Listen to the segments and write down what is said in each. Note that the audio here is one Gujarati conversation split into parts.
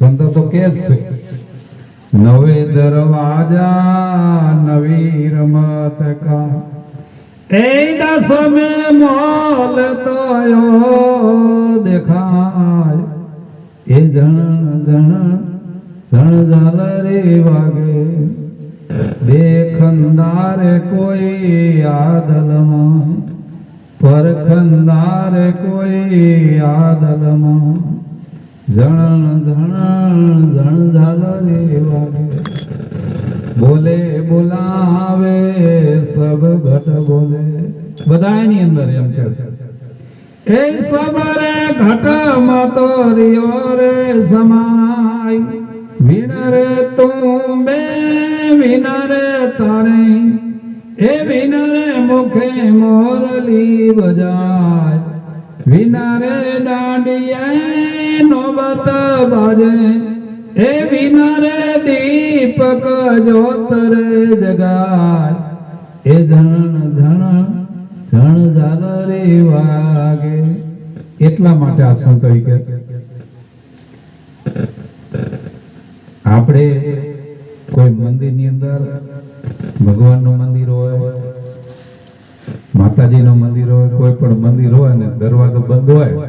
સંતો તો કે જ છે. નવે દરવાજા, નવી રમત કા એ દસમે મોલ તો યો દેખાય. એ જણ જણ જણ ઝાલરે વાગે. દેખંદારે કોઈ આદલમાં પરખંદારે કોઈ આદલમાં. જણ જણ જણ ઝાલરે વાગે બોલે, બોલાવે, સબ ઘટ બોલે. બધાની અંદર એમ કે. એ સબરે ઘટ મતો રિયો રે સમાય. વિનરે તું બે વિનરે તારે. એ વિનરે મુખે મોરલી બજાય વિન રે દાંડિયે નોબત બાજે. એ વિનારે દીપક જ્યોત જગાય. એ જણ જણ જણ ઝાલ રે વાગે. એટલા માટે આ સંતો કે આપણે કોઈ મંદિરની અંદર ભગવાનનું મંદિર હોય માતાજીનું મંદિર હોય, કોઈ પણ મંદિર હોય અને દરવાજો બંધ હોય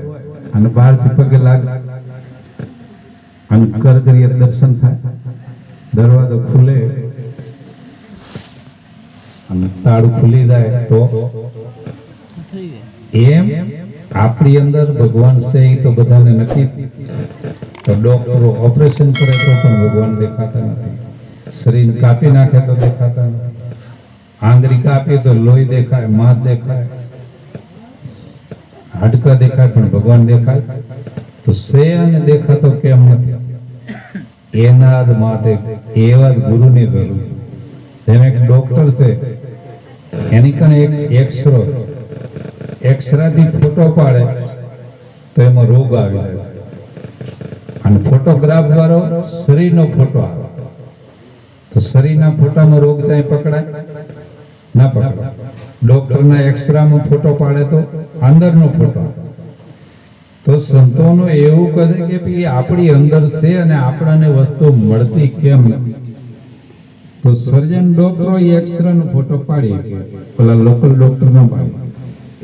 અને બહારથી પગે લાગ અને કર દર્શન થાય. દરવાજો ખુલે અને તાળું ખુલી જાય તો એમ આપણી અંદર ભગવાન છે એ તો બધાને નથી. તો ડોક્ટરો ઓપરેશન કરે તો પણ ભગવાન દેખાતા નથી. શરીર કાપી નાખે તો દેખાતા નથી. આંગળી કાપીએ તો લોહી દેખાય, માંસ દેખાય, હાડકા દેખાય, પણ ભગવાન દેખાય. તો શેન દેખાતો કેમ નથી? એના જ માટે, એવા જ ગુરુની જરૂર જેમ એક ડોક્ટર છે. એની કને એક એક્સરો એક્સરાથી ફોટો પાડે, તો એમાં રોગ આવે અને ફોટોગ્રાફ વાળો શરીરનો ફોટો આવે. તો શરીરના ફોટામાં રોગ ચાહે પકડાય? ના પકડો. ડોક્ટરના એક્સરામાં ફોટો પાડે તો અંદરનો ફોટો. તો સંતોનો એવું કહે કે ભાઈ આપણી અંદર છે અને આપણને વસ્તુ મળતી કેમ તો સર્જન ડોક્ટરો નો ફોટો પાડી પેલા લોકલ ડોક્ટર ન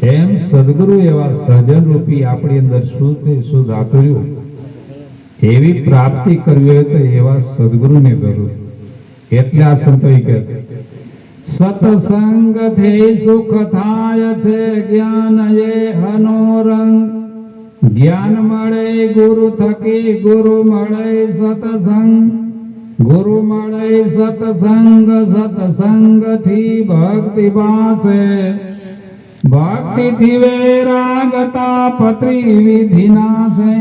એમ સદગુરુ એવા સર્જન રૂપી આપણી અંદર શું તે શું રાતુર્યું એવી પ્રાપ્તિ કરવી હોય તો એવા સદગુરુને જરૂર. એટલે આ સંતોએ કહે સત્સંગથી સુખ થાય છે જ્ઞાન એ હનોરંગ જ્ઞાન મળે ગુરુ થકી ગુરુ મળે સત્સંગ ગુરુ મળે સત્સંગ સત્સંગથી ભક્તિ વાસે ભક્તિ થી વૈરાગતા પત્રી વિધિ નાશે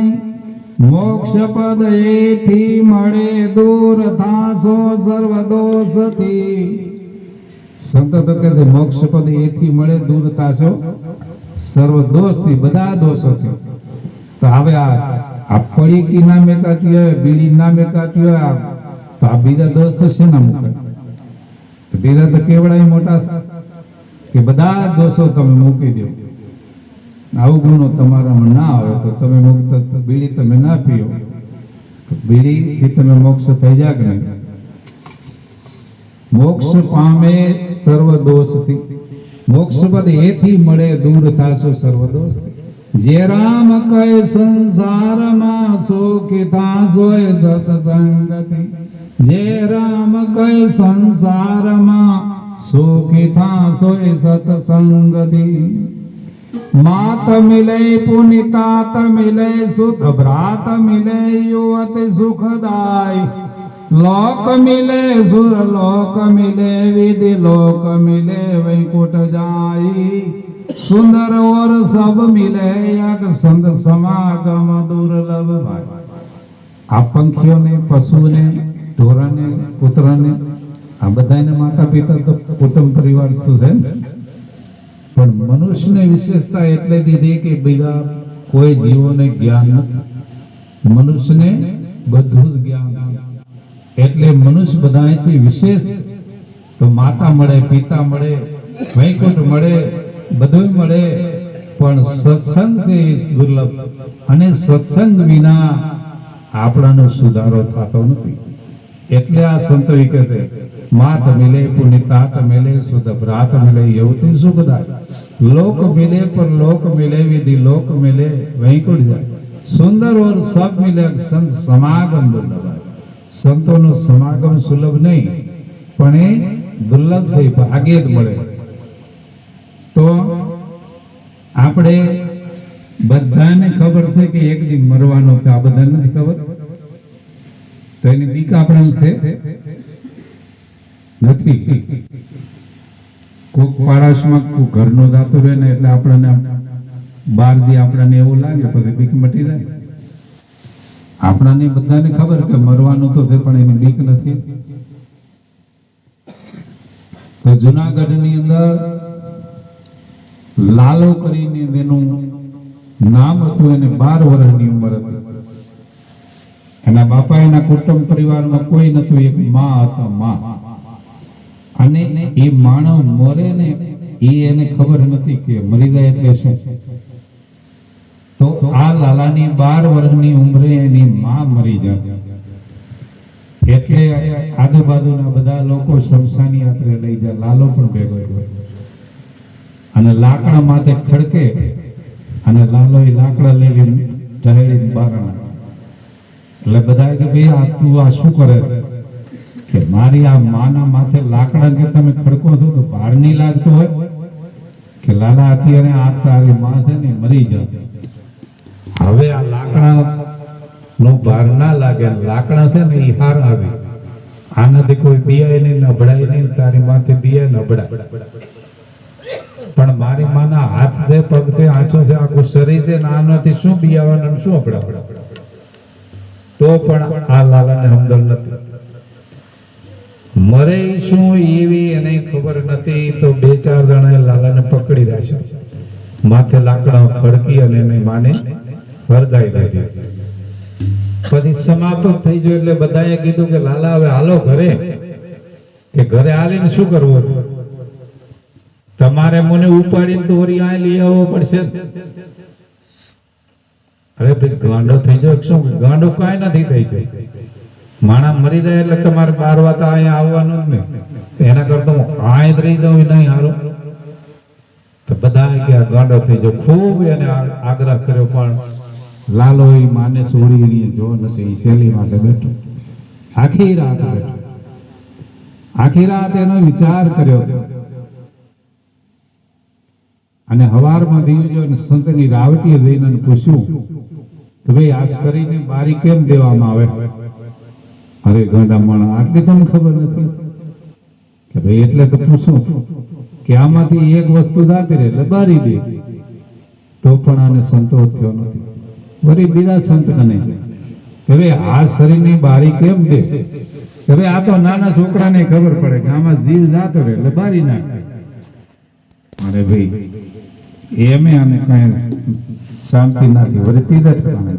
મોક્ષ પદ એથી મળે દૂર થાશો સર્વ દોષથી સંત તો કહે મોક્ષ પદ એથી મળે, દૂર થાશો. સર્વ દોષથી બધા દોષો છે. તો હવે આ પડીકી ના મેકાતી હોય, બીડી ના મેકાતી હોય તો આ બીજા દોષ તો શેના મૂકે બીજા તો કેવડાય મોટા? કે બધા દોષો તમે મૂકી દો. આવું ગુનો તમારામાં ના આવે, તો તમે મુક્ત બીડી તમે ના પીઓ. બીડીથી તમે મોક્ષ થઈ જાય કે નહીં મોક્ષ પામે સર્વ દોષથી. મોક્ષ પદ એથી મળે, દૂર થાશો સર્વ દોષ. જે રામ કહે, સંસારમાં સુખી થાશો એ સત્સંગથી. જે રામ કહે, સંસારમાં સુખી થાશો એ સત્સંગથી. માત મિલે પુનિતાત મિલે સુત, ભ્રાત મિલે યુવત સુખદાય. લોક મિલે સુર લોક મિલે વિધિ લોક મિલે વૈકુંઠ જાય સુંદર ઓર સબ મિલે યક સંત સમાગમ દુર્લભ ભાઈ આ પંખીઓને પશુને ઢોરાને કૂતરાને આ બધાને માતા પિતા તો કુટુંબ પરિવાર તો છે ને પણ મનુષ્યની વિશેષતા એટલે દીધી કે બીજા કોઈ જીવોને જ્ઞાન નથી મનુષ્યને બધું જ જ્ઞાન એટલે મનુષ્ય બધાથી વિશેષ તો માતા મળે, પિતા મળે, વૈકુંઠ મળે બધું મળે, પણ સત્સંગ દુર્લભ. અને સત્સંગ વિના આપણાનો સુધારો થતો નથી. એટલે આ સંતો ઈ કહે માત મિલે પુનિ તાત મિલે સુધ, ભ્રાત મિલે યુવતી સુખદાય લોક મિલે પર લોક મિલે વિધિ, લોક મિલે વૈકુંઠ જાય. સુંદર ઓર સબ મિલે સંત સમાગમ દુર્લભ. સંતોનું સમાગમ સુલભ નહીં, પણ એ દુર્લભ થઈ ભાગે જ મળે. તો આપણે બધાને ખબર છે કે એક દી મરવાનો છે, આ બધાને નથી ખબર? તો એની બીક આપણને છે? નથી. કોક પાડોશમાં ઘરનો જાતું રહે ને એટલે આપણને બાર દી આપણને એવું લાગે, પછી બીક મટી જાય. આપણાને બધાને ખબર કે મરવાનું તો છે, પણ એની બીક નથી. તો જુનાગઢની અંદર લાલો કરીને તેનું નામ હતું, એને બાર વર્ષની ઉંમર હતી. એના બાપા એના કુટુંબ પરિવારમાં કોઈ નતું એક માં હતા, માં. અને એ માણસ મરે ને એ એને ખબર નથી કે મરી જાય એટલે શું? તો આ લાલાની બાર વર્ષની ઉંમરે એની માં મરી જાય એટલે આજુબાજુના બધા લોકો શમશાની યાત્રે લઈ જાય. લાલો પણ ભેગો અને લાકડા માટે ખડકે અને લાલો એ લાકડા લઈને ઢહેડી બારણા એટલે બધા કે ભાઈ, આ તું આ શું કરે? કે મારી આ માના માથે લાકડા કે તમે ખડકો છો તો ભાર નહીં લાગતો હોય? કે લાલા અત્યારે આ તારી માં છે ને મરી જાય. હવે આ લાકડા નો ભાર ના લાગે લાકડા છે ને એ હાર આવે. આનાથી કોઈ બિયાય નહીં નબળાય નહીં, તારી માથે બિયાય નબળાય પણ મારી માના હાથ છે પગ છે આંચો છે આખું શરીર છે ને આનાથી શું બિયાવાનું શું અપડા તો પણ આ લાલાને હમદલ નથી. મરે શું એવી એને ખબર નથી, તો બે ચાર જણા લાલાને પકડી રાખ્યા. માથે લાકડા ફડકી અને એને માને વરગાઈ દીધી. પછી સમાપ્ત થઈ ગયો એટલે બધાએ કીધું કે, લાલા, હવે હાલો ઘરે. કે ઘરે હાલીને શું કરવું તમારે મને ઉપાડીને તો આ લઈ આવવો પડશે. અરે ભાઈ, ગાંડો થઈ જાય શું? ગાંડો કાંઈ નથી થઈ જાય માણા મરી જાય એટલે તમારે બાર વાત અહીંયા આવવાનું નહીં. એના કરતા હું આય જ રહી દઉં નહીં હારું. તો બધા કે આ ગાંડો થઈ જાય ખૂબ એને આગ્રહ કર્યો પણ લાલો માને છોડી જો નથી, શેલી માટે બેઠો. આખી રાત બેઠો. આખી રાત એનો વિચાર કર્યો. અને હવારમાં દીવજો અને સંતની રાવટીએ જઈને પૂછ્યું કે ભાઈ, આ શરીરને બારી કેમ દેવામાં આવે? અરે ગાંડા માણસ આટલી તમને ખબર નથી? કે ભાઈ, એટલે તો પૂછું કે આમાંથી એક વસ્તુ જાતી રહે, એટલે બારી દે. તો પણ આને સંતોષ થયો નથી. વળી બીજા સંત કને? હવે આ શરીરની બારી કેમ દે હવે આ તો નાના છોકરાને ખબર પડે કે આમાં જીવ જાતો રહે, એટલે બારી નાખે. અરે ભાઈ, એમે આને કઈ શાંતિ નથી ત્રીજા ઠેકાણે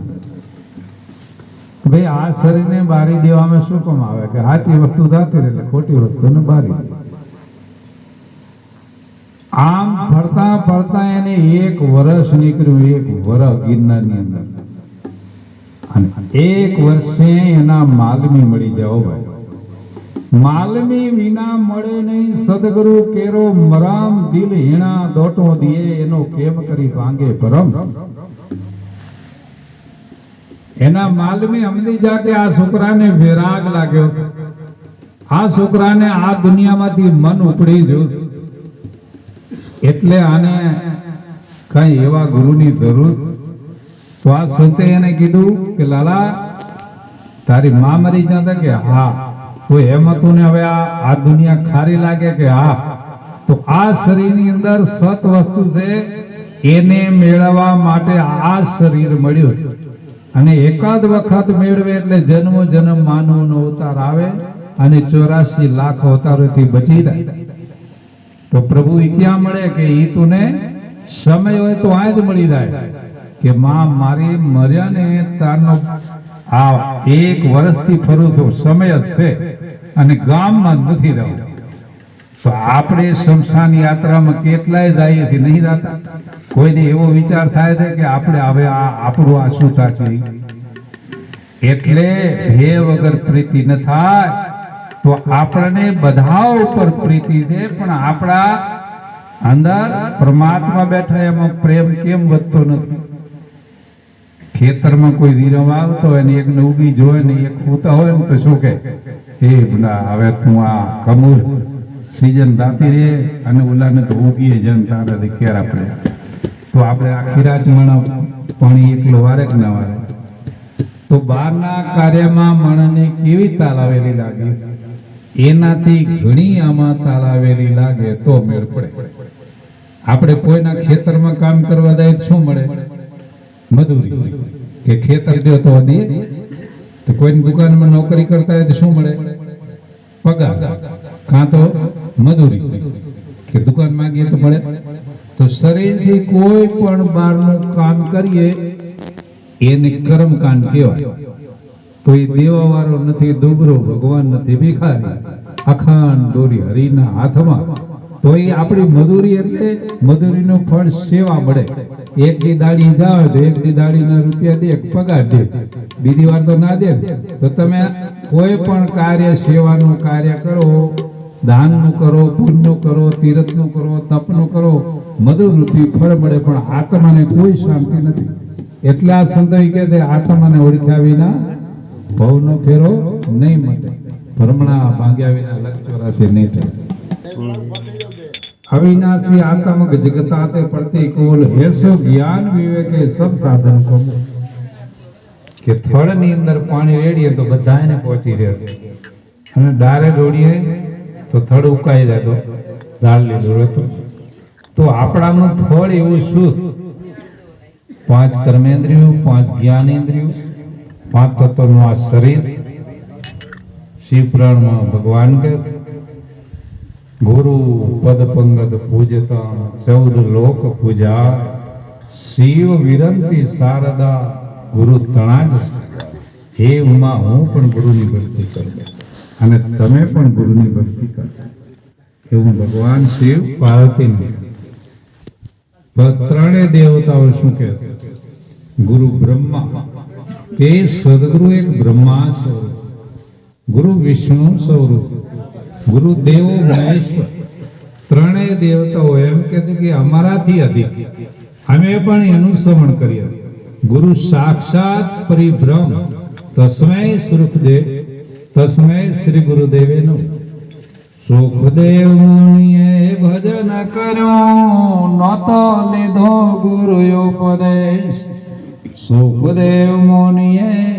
ભાઈ, આ શરીરને બારી દેવામાં શું કામ આવે? કે સાચી વસ્તુ જાતી રહે, એટલે ખોટી વસ્તુને બારી. આમ ફરતા ફરતા એને એક વર્ષ નીકળ્યું, એક વરસ ગિરનારની અંદર. અને એક વર્ષે એના માલમી મળી જાઓ ભાઈ. માલમી વિના મળે નહીં, સદગુરુ કેરો મરામ દિલ હીણા દોટો દિયે એનો કેમ કરી ભાંગે પરમ એના માલમી અમદી જા આ છોકરાને વિરાગ લાગ્યો. આ છોકરાને આ દુનિયામાંથી મન ઉપડી ગયું. એટલે આને કઈ એવા ગુરુની જરૂર તો આ સંતે એને કીધું કે, લાલા, તારી માં મરી જતા કે? હા. તો એમ હતું ને હવે આ આ દુનિયા ખારી લાગે કે? હા. તો આ શરીરની અંદર સત વસ્તુ છે, એને મેળવવા માટે આ શરીર મળ્યું અને એકાદ વખત મેળવે એટલે જન્મ જન્મ માનવનો અવતાર આવે અને ચોરાશી લાખ અવતારોથી બચી જાય. તો પ્રભુ એ ક્યાં મળે કે એ તું સમય હોય તો આ જ મળી જાય. કે માં, મારી મર્યા ને તારનો આ એક વર્ષથી ફરું છું, સમય જ છે અને ગામમાં નથી રહ્યો તો આપણે શમશાન યાત્રામાં કેટલાય જઈએ છીએ, નહીં જતા કોઈને એવો વિચાર થાય છે કે આપણે હવે આ આપણું આ શું થશે એટલે હે વગર પ્રીતિ ન થાય, તો આપણને બધા ઉપર પ્રીતિ છે, પણ આપણા અંદર પરમાત્મા બેઠા એમાં પ્રેમ કેમ વધતો નથી? ખેતરમાં કોઈ વીરમ આવતો હોય ને એક ઉગી જોવે ને એક હોતા હોય ને તો શું કે એ બલા હવે તું આ કમૂર સીઝન દાતી રે અને ઓલાને તો ઉગીએ જન તારે કેરા આપણે. તો આપણે આખી રાત મણ પાણી એકલો વારે કે ના વારે? તો બહારના કાર્યમાં મણને કેવી તાલાવેલી લાગે? એનાથી ઘણી આમાં તાલાવેલી લાગે તો મેળ પડે. આપણે કોઈના ખેતરમાં કામ કરવા જાય શું મળે? મજૂરી. કે ખેતર દો તો દે તો કોઈની દુકાનમાં નોકરી કરતા હોય તો શું મળે? પગાર. કાં તો મજૂરી. કે દુકાન માંગીએ તો મળે. તો શરીરથી કોઈ પણ બહારનું કામ કરીએ, એને કર્મકાંડ કહેવાય. તો એ દેવા વાળો નથી, દુબરો, ભગવાન નથી, ભિખારી. અખાંડ દોરી હરિના હાથમાં. તો એ આપણી મજૂરી એટલે મજૂરીનું ફળ સેવા મળે. એક દી દાડી જાવ, તો એક દી દાડીના રૂપિયા દે પગાર દે. બીજી વાર તો ના દે. તો તમે કોઈ પણ કાર્ય, સેવાનું કાર્ય કરો, દાનનું કરો પુણ્યનું કરો, તીરથનું કરો, તપનું કરો મધુરૂપી ફળ મળે, પણ આત્માને કોઈ શાંતિ નથી. એટલે આ સંતોઈ કહે છે, આત્માને ઓળખ્યા વિના ભવનો ફેરો નહીં મળે ભ્રમણા ભાગ્યા વિના લક્ષ ચોરાશે નહીં થાય અવિનાશી આત્મક જગતાતે પ્રતિકૂલ હેસો જ્ઞાન વિવેકે સબ સાધન કો કે થળની અંદર પાણી રેડીએ તો બધા એને પહોંચી રહે. અને ડારે દોડીએ તો થડ ઉકાઈ જાય તો દાળ લીધું રહેતું તો આપણામાં થળ એવું શું? પાંચ કર્મેન્દ્રિયો, પાંચ જ્ઞાનેન્દ્રિયો, પાંચ તત્વનું આ શરીર. શિવ પુરાણમાં ભગવાન કહે ગુરુ પદ પંગત પૂજતા, ચૌદ લોક પૂજા, શિવ વિરંતી શારદા, ગુરુ તણા હે ઉમા, હું પણ ગુરુની ભક્તિ કરું અને તમે પણ ગુરુની ભક્તિ કરો એવું ભગવાન શિવ પાર્વતી ત્રણેય દેવતાઓ શું કે ગુરુ બ્રહ્મા. કે સદગુરુ એક બ્રહ્મા સ્વરૂપ. ગુરુ વિષ્ણુ સ્વરૂપ. ગુરુ દેવો મહેશ્વર. ત્રણેય દેવતાઓ એમ કહેते કે અમારાથી અધિક. અમે પણ એનું શ્રવણ કરીએ. ગુરુ સાક્ષાત પરિભ્રમ. તસ્મૈ સુખદેવ તસ્મૈ શ્રી ગુરુદેવેનું. સુખદેવ મુનિએ ભજન કર્યો, નતો લીધો ગુરુ ઉપદેશ સુખદેવ મુનિએ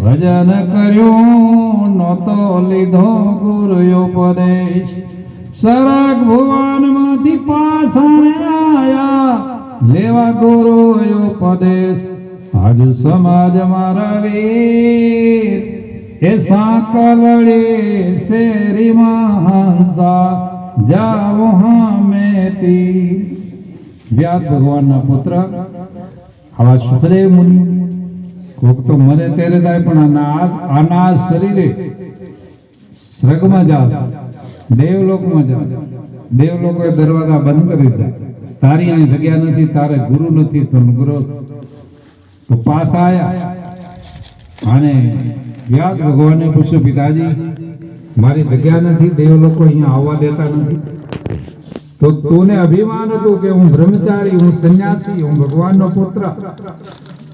ભજન કર્યું નતો લીધો ગુરુ ઉપદેશ. સરગ ભુવનમાંથી પાછા આયા લેવા ગુરુ ઉપદેશ. આજ સમાજ મારા વીર, એ સાંકલડી શેરી હંસા જાઓ હામેતી. વ્યાસ ભગવાનના પુત્ર, આવા સુખદેવ મુનિ કોક તો મરે ત્યારે થાય પણ આના આના શરીરે સ્વર્ગમાં જાવ દેવલોકમાં જાવ દેવલોકોએ દરવાજા બંધ કરી દીધા. તારી અહીં જગ્યા નથી, તારે ગુરુ નથી, તો ગુરુ તો પાસ આયા. અને વ્યાસ ભગવાને પૂછ્યું, પિતાજી, મારી જગ્યા નથી દેવ લોકો અહીંયા આવવા દેતા નથી. તો તોને અભિમાન હતું કે હું બ્રહ્મચારી, હું સંન્યાસી, હું ભગવાનનો પુત્ર.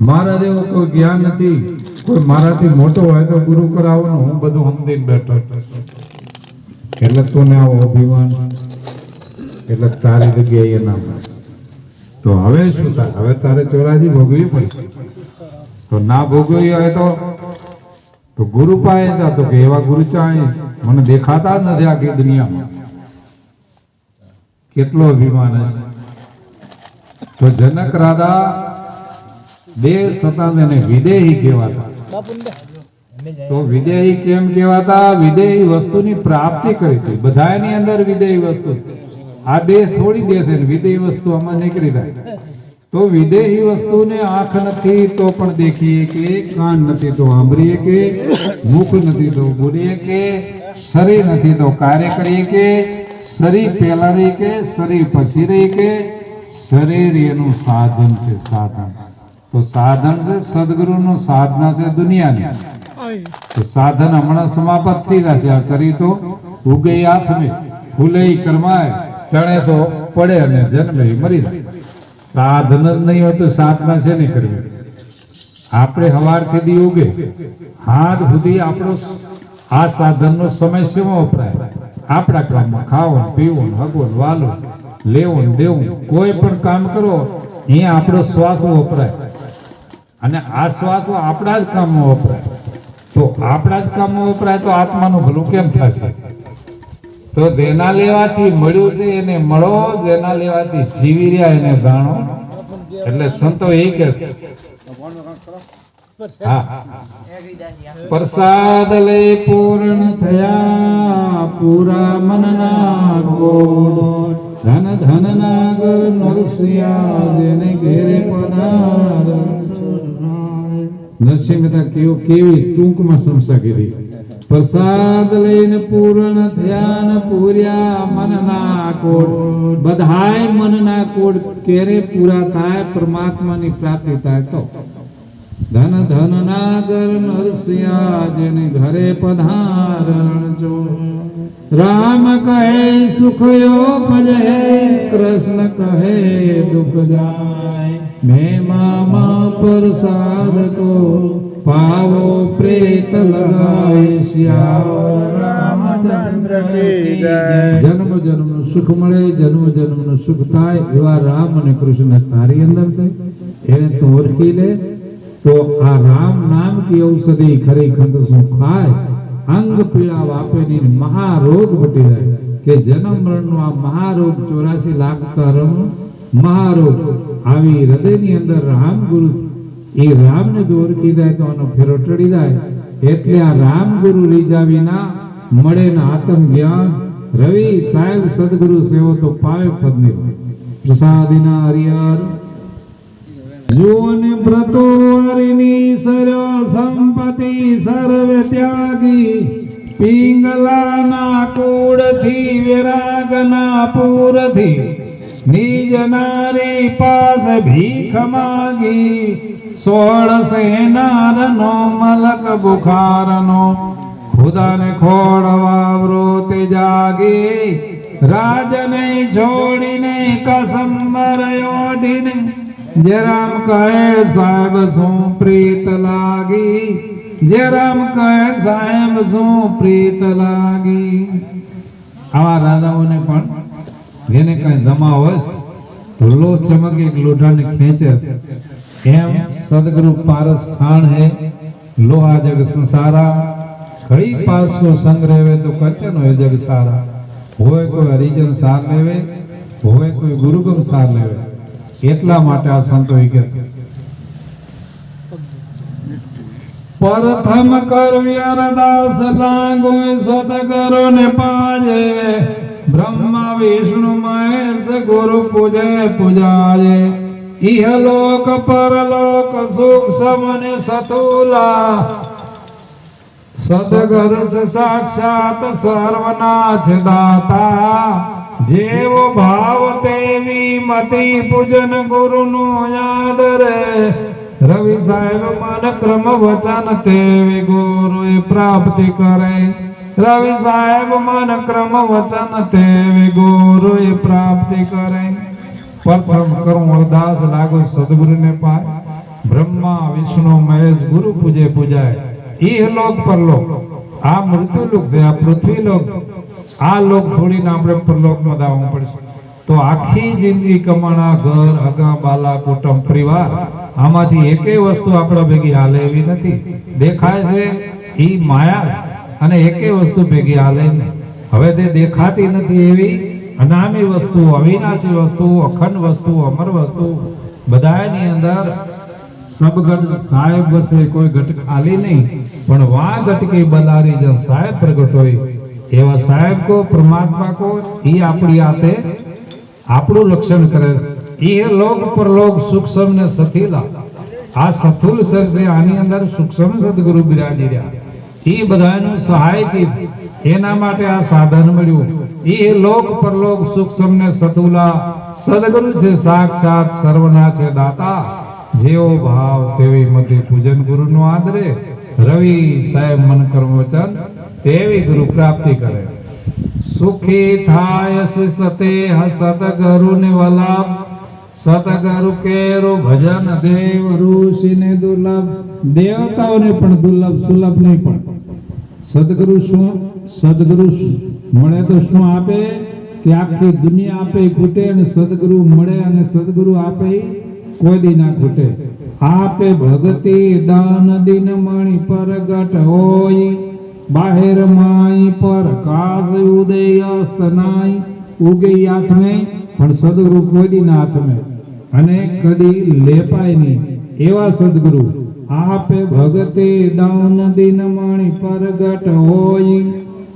મારા જેવો કોઈ જ્ઞાન નથી, કોઈ મારાથી મોટો હોય તો ગુરુ કરાવો હું બધું સમજીને બેઠો એટલે તોને આવો અભિમાન? એટલે તારી જગ્યાએ ના તો હવે શું થાય? હવે તારે ચોરાજી ભોગવી પડશે તો ના ભોગવી હોય તો? તો ગુરુ પાસે જા, તો કે એવા ગુરુ ચાય મને દેખાતા જ નથી આખી દુનિયામાં. કેટલો અભિમાન હશે. તો જનક રાધા દેશ હતા તેને વિદેહી કહેવાતા. તો વિદેહી કેમ કહેવાતા? વિદેહી વસ્તુની પ્રાપ્તિ કરી હતી. બધાની અંદર વિદેહી વસ્તુ આ દેહ થોડી દેહ છે વિદેહી વસ્તુ આમાં નીકળી જાય. તો વિદેહી વસ્તુને આંખ નથી તો પણ દેખીએ કે, કાન નથી તો સાંભળીએ કે, મુખ નથી તો બોલીએ કે, શરીર નથી તો કાર્ય કરીએ કે, શરીર પહેલા રહી કે, શરીર પછી રહી કે, શરીર એનું સાધન છે, સાધન. તો સાધન છે, સદગુરુનું સાધના છે દુનિયાની. તો સાધન હમણાં સમાપ્ત થઈ જશે આ શરીર તો. ઉગે હાથમે ફૂલે કરમાય, ચણે તો પડે અને જન્મે મરી જાય. સાધન જ નહીં હોય તો સાધના છે નહીં કરવી? આપણે હવારથી દી ઉગે. હાથ સુધી આપણો આ સાધનનો સમય શેમાં વપરાય? આપણા કામમાં ખાવું પીવું હગવું વાલું લેવું દેવું, કોઈ પણ કામ કરો, અહીંયા આપણો સ્વાદ વપરાય. અને આ સ્વાદ આપણા જ કામમાં વપરાય. તો આપણા જ કામમાં વપરાય તો આત્માનું ભલું કેમ થશે? તો જેના લેવાથી મળ્યું છે એને મળો, જેના લેવાથી જીવી રહ્યા એને જાણો. એટલે સંતો એ કે પ્રસાદ લે પૂર્ણ થયા, પૂરા મનના ગોળ. ધન ધન નાગર નરસિયા જેને ઘેરે પધાર. નરસિંહ મહેતા કેવું કેવી ટૂંકમાં સમસ્યા કીધી. પ્રસાદ લઈને પૂર્ણ ધ્યાન પૂર્યા મનના કોડ. બધાય મનના કોડ ક્યારે પૂરા થાય, પરમાત્માની પ્રાપ્તિ થાય તો. ધન ધન નાગર નરસિયા જેને ઘરે પધારણ જો રામ કહે સુખ પજે કૃષ્ણ કહે દુઃખ જાય. મેં મામા પ્રસાદ કો પાવો પ્રેત લગાય શ્યામ. રામચંદ્ર કી જય. જન્મનું સુખ મળે જન્મ જન્મનું સુખ થાય એવા રામ અને કૃષ્ણ તારી અંદર થાય. એને તું ઓળખી લે. તો આ રામ નામ કી ઔષધિ ખરી ખંડ શું ખાય? અંગ પીડા વાપેની મહારોગ મટી જાય. કે જન્મ મરણનો આ મહારોગ ચોરાસી લાખ તરમ મહારોગ. આવી હૃદયની અંદર રામ ગુરુ એ રામને જો ઓળખી જાય તો આનો ફેરો ટળી જાય. એટલે આ રામ ગુરુ રીજા વિના મળે ને આત્મ જ્ઞાન. રવિ સાહેબ સદગુરુ સેવો તો પાવે પદ નહીં પ્રસાદિના હરિહર. જોને વ્રતો હરિની સરળ સંપતિ સર્વ ત્યાગી પિંગલાના કુળથી વિરાગના પૂરથી નિજ નારી પાસ ભીખ માગી. સોળ સેનારનો મલક બુખારનો ખુદાને ખોળવા વ્રોત જાગી. રાજને છોડીને કસંબર ઓઢીને જરામ કહે, સાહેબ શું પ્રીત લાગી? જરામ કહે, સાહેબ શું પ્રીત લાગી? આવા રાજાઓને પણ જેને કઈ જમા હોય લો ચમકે એક લોઢાને ખેંચે. એમ સદગુરુ પારસ ખાણ હે, લોહા જગ સંસારા. ઘડી પાસો સંગ રહેવે તો કચન હોય જગ સારા. હોય કોઈ હરિજન સાર લેવે, હોય કોઈ ગુરુગમ સાર લેવે. એટલા માટે આ સંતો પ્રથમ કરવી અરદાસ લાગો સતગુરુ ને પાજે, બ્રહ્મા, વિષ્ણુ, મહેશ, ગુરુ પૂજે, પૂજાજે. ઇહ લોક પરલોક સુખ સમને સતુલા. સદગુરુ સાક્ષાત સર્વનાથ દાતા. જેવો ભાવ તેવી મતિ પૂજન ગુરુનું યાદ રે. રવિ સાહેબ મન ક્રમ વચન તેવી ગુરુ પ્રાપ્તિ કરે. રવિ સાહેબ મન ક્રમ વચન તેવી ગુરુ પ્રાપ્તિ કરે. પ્રથમ કરું અરદાસ લાગુ સદગુરુને પાય. બ્રહ્મા, વિષ્ણુ, મહેશ, ગુરુ પૂજે પૂજાય. ઈ લોક પરલોક આ મૃત્યુ લોક છે આ પૃથ્વી લોક આ લોક છોડીને આપણે નો દાવવું પડશે. તો આખી જિંદગી કમાણા, ઘર, હગા, બાલા, કુટુંબ, પરિવાર, આમાંથી એકે વસ્તુ આપણા ભેગી હાલે એવી નથી. દેખાય છે એ માયા અને એકેય વસ્તુ ભેગી હાલે નહીં. હવે તે દેખાતી નથી એવી અનામી વસ્તુ, અવિનાશી વસ્તુ, અખંડ વસ્તુ, અમર વસ્તુ બધાની અંદર સબગઢ સાહેબ વસે કોઈ ઘટ ખાલી નહીં. પણ વા ઘટકે બલારી જન સાહેબ પ્રગટ હોય એવા સાહેબ કો, પરમાત્મા કો ઈ આપણી આતે આપણું લક્ષણ કરે. એ લોક પરલોક સૂક્ષ્મ ને સથીલા આ સથુલ સર્જે આની અંદર સૂક્ષ્મ સદગુરુ બિરાજી રહ્યા. એ બધાનું સહાયથી એના માટે આ સાધન મળ્યું. એ લોક પરલોક સૂક્ષ્મ ને સતુલા સદગુરુ છે સાક્ષાત સર્વના છે દાતા. જેવો ભાવ તેવી મતે પૂજન ગુરુનું આદરે રવિ સાહેબ મન કર્મોચન તેવી ગુરુ પ્રાપ્તિ કરે. સુખી થાય સતે સદગરુ ને વલાપ સદગરુ કેરો ભજન દેવ ઋષિ ને દુર્લભ. દેવતાઓને પણ દુર્લભ સુલભ નહીં પણ. સદગુરુ શું? સદગુરુ મળે તો શું આપે? કે આખી દુનિયા આપે ખૂટે અને સદગુરુ મળે અને સદગુરુ આપે કોઈ દી ના ખૂટે આપે ભગતી દાન દિન મણિ પરગટ હોય. બાહેર માય પર કાશ ઉદય અસ્તનાય ઉગે આત્મે પણ સદગુરુ કોઈ આત્મે અને કદી લેપાય નહીં. એવા સદગુરુ, આપે ભગતે દાન દિન મણિ પરગટ હોય.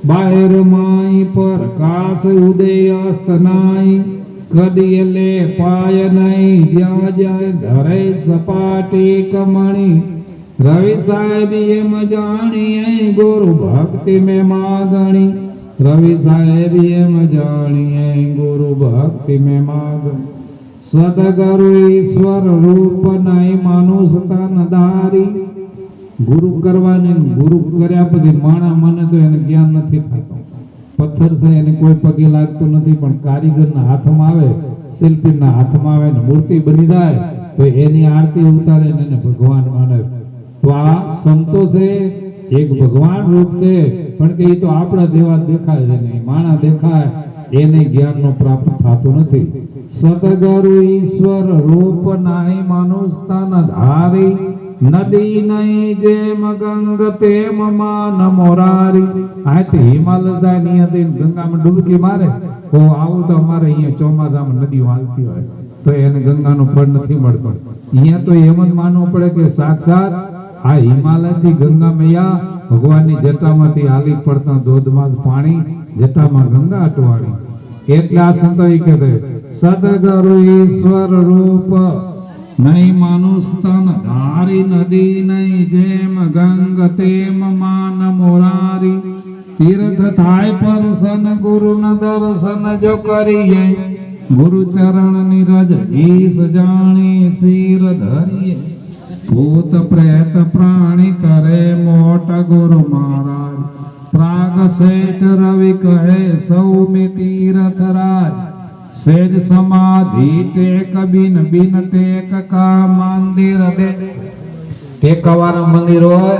બાહેર માય પર કાશ ઉદય અસ્તનાય કદી લે પાય નહીં. જ્યાં જ્યાં ધરે સપાટી કમણી રવિ સાહેબ એમ જાણીએ ગુરુ ભક્તિ મેં માગણી. રવિ સાહેબ એમ જાણીએ ગુરુ ભક્તિ મેં માગણી. સદગુરુ ઈશ્વર રૂપ નહીં માનુષ તન ધારી. ગુરુ કરવાને ગુરુ કર્યા પછી માણા મને તો એને જ્ઞાન નથી થતું. પથ્થર થાય એને કોઈ પગે લાગતું નથી, પણ કારીગરના હાથમાં આવે, શિલ્પીના હાથમાં આવે ને મૂર્તિ બની જાય, તો એની આરતી ઉતારે ને ભગવાન માને. તો આ સંતો છે, એક ભગવાન રૂપ છે, પણ કે એ તો આપણા દેવા દેખાય છે નહીં, માણા દેખાય, એને જ્ઞાનનો પ્રાપ્ત થતો નથી. સદગુરુ ઈશ્વર રૂપ નાહી મનુસ્તન ધારી, નદી નહીં જે મગંગ તેમ માન મોરારી. આથી હિમાલયની હતી ગંગામાં ડૂબકી મારે, તો આવું તો અમારે અહીંયા ચોમાસામાં નદી વાલતી હોય, તો એને ગંગાનો ફળ નથી મળતો. અહીંયા તો એમ જ માનવું પડે કે સાક્ષાત આ હિમાલયથી ગંગા મૈયા ભગવાનની જટામાંથી હાલી પડતા ધોધમાં પાણી જટામાં ગંગા અટવાણી. એટલે આ સંતો કહે છે, ઈશ્વર રૂપ નહીં માનુસ્તન ધારી નદી નહીં જેમ ગંગ તેમ માન મોરારી. તીર્થ થાય પરસન ગુરુ ન દર્શન જો કરીએ. ગુરુ ચરણ નિરજ ઈશ જાણી શિર ધરીએ. ભૂત પ્રેત પ્રાણી કરે મોટ ગુરુ મહારાજ. પ્રાગ શેઠ રવિ કહે, સૌમે તીરથ રાજ. સેજ સમાધિ ટેક બિન બિન ટેક કા મંદિર દે. ટેકવાળા મંદિર હોય,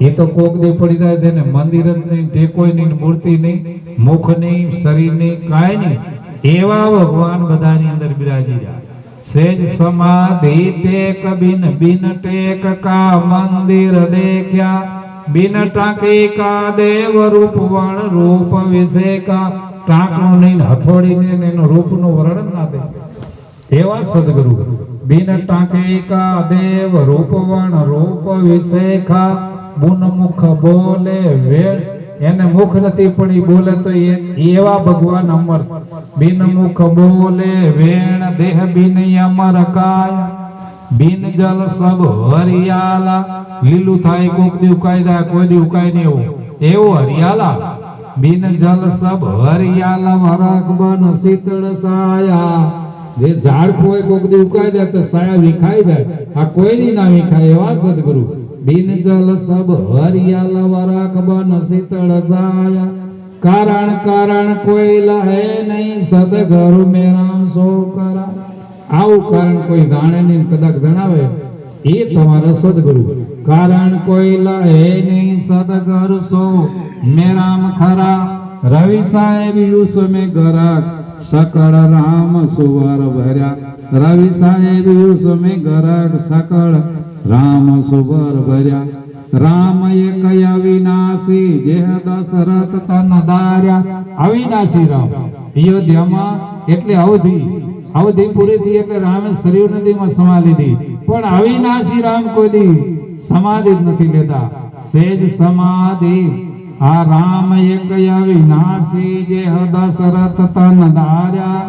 એ તો કોક દે પડી જાય તેને મંદિર જ નહીં, ટેકોય નહીં, મૂર્તિ નહીં, મુખ નહીં, શરીર નહીં, કાંઈ નહીં. એવા ભગવાન બધાની અંદર બિરાજી જાય સેજ સમાધિ ટેક, બિન બિન ટેક કા મંદિર દેખ્યા. બિન ટાંકી કા દેવ રૂપ, વણ રૂપ વિશે કા ટાંકણું નહીં હથોડી ને એનું રૂપનું વર્ણન ના દે. એવા સદગુરુ. બિન ટાંકી કા દેવ રૂપવણ રૂપ વિશેખા. બુન મુખ બોલે વેળ એને મુખ નથી, પણ એ બોલે તો એવા ભગવાન અમર. બિન મુખ બોલે, વેણ દેહ બિન અમર કાય. બિન જલ સબ હરિયાલા. લીલું થાય કોક દી ઉકાઈ કોઈ દી ઉકાય નહીં એવું. એવું હરિયાલા? બિન જલ સબ હરિયાલા વરક બન શીતળ સાયા. જે ઝાડ કોઈ કોક દી ઉકાઈ જાય, તો સાયા વિખાઈ જાય. આ કોઈની ના વિખાય એવા સદગુરુ. બિન જલ સબ હરિયાલા વરખ બન શીતળ સાયા કારણ કારણ કોઈ લહે નહીં સદગુરુ મેરામ સો કરા આવું કારણ કોઈ જાણે નહીં કદાચ જણાવે એ તમારા સદગુરુ કારણ કોઈ લહે નહીં સદગુરુ સો મેરામ ખરા રવિ સાહેબ યુસમે ગરાક સકળ રામ સુવર ભર્યા રવિ સાહેબ યુસમે ગરાક સકળ રામ સુબર ભર્યા. રામ એક વિનાશી, દેહ દશરથ તન દાર્યા અવિનાશી રામ. અયોધ્યામાં એટલે અવધિ. અવધિ પૂરી થઈ એટલે રામે શરીર નદીમાં સમા લીધી પણ અવિનાશી રામ કોઈ દી સમાધિ જ નથી લેતા. સેજ સમાધિ. આ રામ એક અવિનાશી દેહ દશરથ તન ધાર્યા?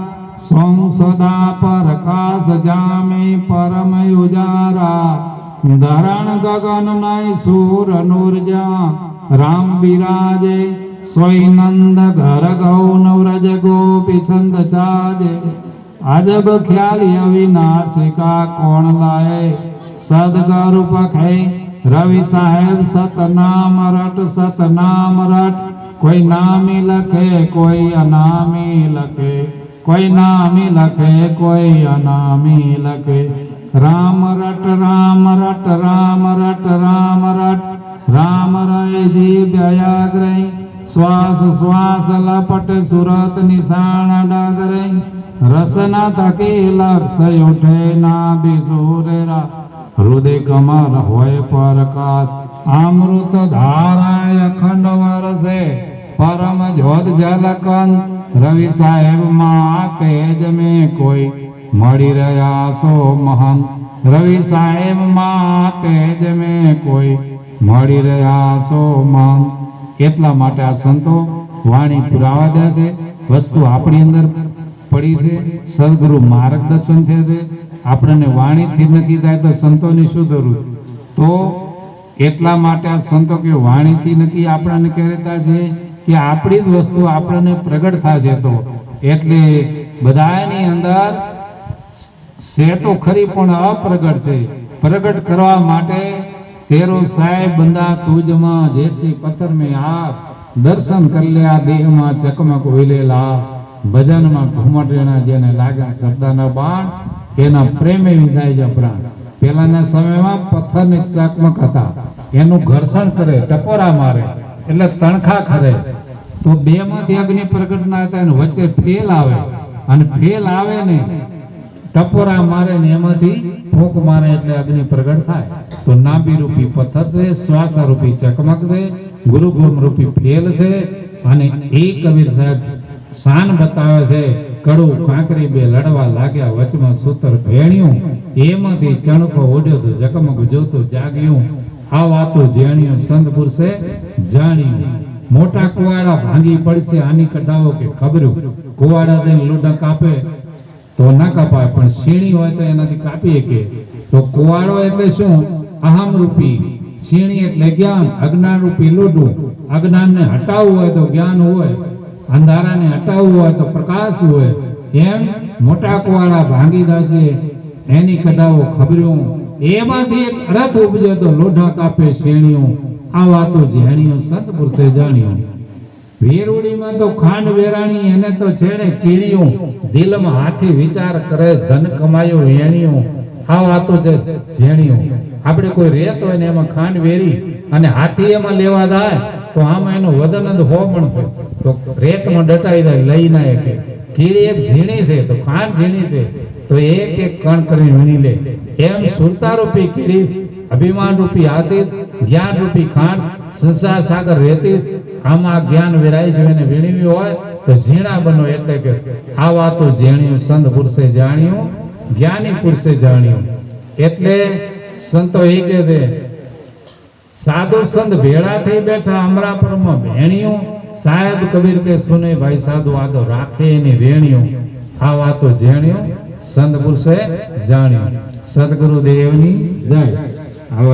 સોમ સદા પ્રકાશ જામે પરમ ઉજારા. ધરણ ગગન નય સૂર નૂરજા રામ બિરાજે સોય નંદ ઘર ગૌ નવરજ ગોપી છંદ ચાજે. અજબ ખ્યાલી અવિનાશિકા કોણ લાય? સદગુરુ પખે, રવિ સાહેબ સતનામ રટ સતનામ રટ. કોઈ નામી લખે, કોઈ અનામી લખે. કોઈ નામી લખે, કોઈ અનામી લખે. રામ રટ રામ રટ રામ રટ રામ રટ. રામ રય જીભ અયાગ્રહ શ્વાસ શ્વાસ લપટ, સુરત નિશાન ડાગરે રસના થકી લક્ષ ઉઠે ના બિસુરેરા હૃદય કમર હોય પરકાશ. અમૃત ધારાય અખંડ વરસે. પરમ જ્યોત જલકન. રવિ સાહેબમાં તેજ મેં કોઈ મળી રહ્યા સો મહાન. રવિ સાહેબમાં તેજ મેં કોઈ મળી રહ્યા સો મહાન. એટલા માટે આ સંતો વાણી પુરાવા દે છે. વસ્તુ આપણી અંદર પડી છે. સદગુરુ માર્ગદર્શન છે આપણને વાણીથી નક્કી થાય તો સંતોની શું જરૂર? તો એટલા માટે આ સંતો કે વાણીથી નક્કી આપણને કહેતા છે કે આપણી જ વસ્તુ આપણને પ્રગટ થશે તો. એટલે બધાની અંદર છે તો ખરી પણ અપ્રગટ છે પ્રગટ કરવા માટે તેરો સાહેબ બંદા તુજમાં જેસી પથ્થર મે આપ દર્શન કરી લે દેહમાં ચકમક હોઈલેલા. ભજનમાં ઘુમટેણા જેને લાગે શબ્દના બાણ એના પ્રેમે વિધાય જ પ્રાણ પેલાના સમયમાં પથ્થરને ચકમક હતા. એનું ઘર્ષણ કરે, ટપોરા મારે, એટલે તણખા ખરે તો બે માંથી અગ્નિ પ્રગટ ના હતા અને વચ્ચે ફેલ આવે. અને ફેલ આવે ને ટપોરા મારે ને એમાંથી ફૂંક મારે એટલે અગ્નિ પ્રગટ થાય. તો નાભી રૂપી પથ્થર છે શ્વાસ રૂપી ચકમક છે ગુરુગોમ રૂપી ફેલ છે અને એ કબીર સાહેબ શાન બતાવે છે, કડું કાંકરી બે લડવા લાગ્યા વચમાં સૂતર ભેણ્યું. એમાંથી ચણકો ઓઢ્યો તો જકમક જોતું જાગ્યું. આ વાતો જેણ્યું સંત પુરુષે જાણ્યું. મોટા કુવાડા ભાંગી પડશે આની કઢાવો કે ખબર્યું કુવાડા દઈને લોઢક કાપે તો ના કપાય, પણ શેણી હોય તો એનાથી કાપીએ શકે. તો કુવાડો એટલે શું? અહમ રૂપી શીણી એટલે જ્ઞાન અજ્ઞાન રૂપી લોઢું. અજ્ઞાનને હટાવવું હોય તો જ્ઞાન હોય, અંધારાને હટાવવું હોય તો પ્રકાશ હોય. એમ મોટા કુવાડા ભાંગી જશે એની કદાવો ખબર્યું એમાંથી એક રથ ઉપજે તો લોઢા કાપે શેણીઓ. આ વાતો જેણીઓ સંત પુરુષે જાણ્યું. વેરુડીમાં તો ખાંડ વેરાણી એને તો છેડે કીળિયું દિલમાં હાથી વિચાર કરે, ધન કમાયો વેણિયું. આ વાતો છે જેણિયું આપણે કોઈ રેત હોય ને એમાં ખાંડ વેરી અને હાથી એમાં લેવા જાય, તો આમાં એનું વદન જ હો પણ તો રેતમાં ડટાઈ જાય, લઈ ના એક કીડી એક ઝીણી છે, તો ખાંડ ઝીણી છે, તો એક એક કણ કરી વીણી લે. એમ સુરતા રૂપી કીડી અભિમાન રૂપી હાથી જ્ઞાન રૂપી ખાંડ સંસાર સાગર રહેતી, આમાં જ્ઞાન વેરાય છે એને વીણવી હોય તો ઝીણા બનો એટલે કે આ વાતો જેણ્યું સંત પુરુષે જાણ્યું, જ્ઞાની પુરુષે જાણ્યું. એટલે સંતો એ કહે છે, સાધુ સંત ભેળા થઈ બેઠા અમરાપુરમાં ભેણિયું. સાહેબ કબીર કે, સુને ભાઈ સાધુ આદો રાખે એની વેણિયું. આ વાતો જેણ્યું સંત પુરુષે જાણ્યું. સદગુરુ દેવની જય. આવો